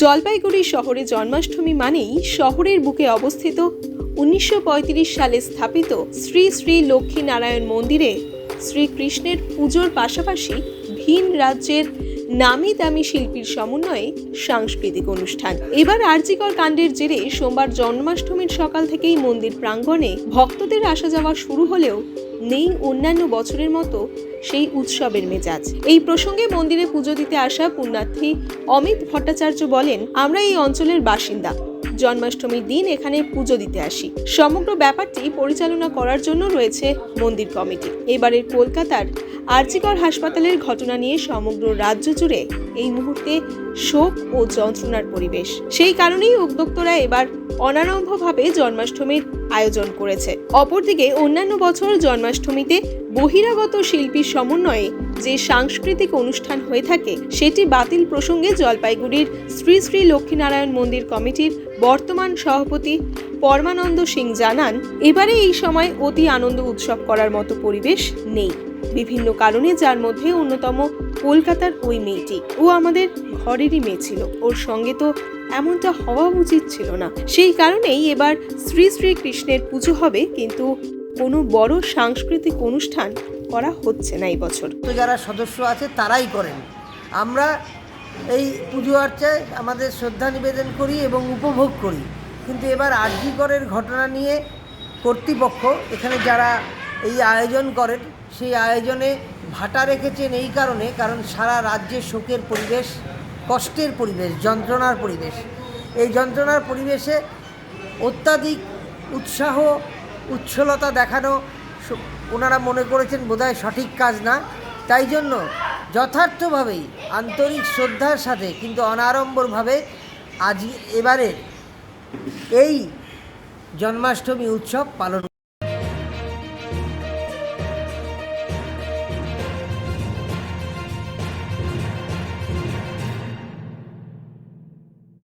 জলপাইগুড়ি শহরে জন্মাষ্টমী মানেই শহরের বুকে অবস্থিত উনিশশো পঁয়ত্রিশ সালে স্থাপিত শ্রী শ্রী লক্ষ্মী নারায়ণ মন্দিরে শ্রীকৃষ্ণের পুজোর পাশাপাশি ভিন রাজ্যের নামি দামি শিল্পীর সমন্বয়ে সাংস্কৃতিক অনুষ্ঠান। এবার আরজিকর কাণ্ডের জেরে সোমবার জন্মাষ্টমীর সকাল থেকেই মন্দির প্রাঙ্গণে ভক্তদের আসা যাওয়া শুরু হলেও নেই অন্যান্য বছরের মতো সেই উৎসবের মেজাজ। এই প্রসঙ্গে মন্দিরে পুজো দিতে আসা পুণ্যার্থী অমিত ভট্টাচার্য বলেন, আমরা এই অঞ্চলের বাসিন্দা। জন্মাষ্টমীর দিন এখানে পুজো দিতে আসি। সমগ্র ব্যাপারটি পরিচালনা করার জন্য রয়েছে মন্দির কমিটি। এবারের কলকাতার আরজিকর হাসপাতালের ঘটনা নিয়ে সমগ্র রাজ্য জুড়ে এই মুহূর্তে শোক ও যন্ত্রণার পরিবেশ। সেই কারণেই উদ্যোক্তরা এবার অনারম্ভভাবে জন্মাষ্টমীর আয়োজন করেছে। অপরদিকে অন্যান্য বছর জন্মাষ্টমীতে বহিরাগত শিল্পীর সমন্বয়ে যে সাংস্কৃতিক অনুষ্ঠান হয়ে থাকে, সেটি বাতিল প্রসঙ্গে জলপাইগুড়ির শ্রী শ্রী লক্ষ্মীনারায়ণ মন্দির কমিটির বর্তমান সভাপতি পরমানন্দ সিং জানান, এবারে এই সময় অতি আনন্দ উৎসব করার মতো পরিবেশ নেই। বিভিন্ন কারণে যার মধ্যে অন্যতম কলকাতার ওই মেয়েটি। ও আমাদের ঘরেরই মেয়ে ছিল। ওর সঙ্গে তো এমনটা হওয়া উচিত ছিল না। সেই কারণেই এবার শ্রী শ্রী কৃষ্ণের পুজো হবে, কিন্তু কোনো বড় সাংস্কৃতিক অনুষ্ঠান করা হচ্ছে না এই বছর। যারা সদস্য আছে, তারাই করেন। আমরা এই পুজো আর্চায় আমাদের শ্রদ্ধা নিবেদন করি এবং উপভোগ করি। কিন্তু এবার আর্যিকরের ঘটনা নিয়ে কর্তৃপক্ষ, এখানে যারা এই আয়োজন করেন, সেই আয়োজনে ভাটা রেখেছেন এই কারণে, কারণ সারা রাজ্যে শোকের পরিবেশ, কষ্টের পরিবেশ, যন্ত্রণার পরিবেশ। এই যন্ত্রণার পরিবেশে অত্যাধিক উৎসাহ উচ্ছলতা দেখানো ওনারা মনে করেছেন বোধহয় সঠিক কাজ না। তাই জন্য যথার্থভাবেই আন্তরিক শ্রদ্ধার সাথে কিন্তু অনাড়ম্বরভাবে আজ এবারের এই জন্মাষ্টমী উৎসব পালন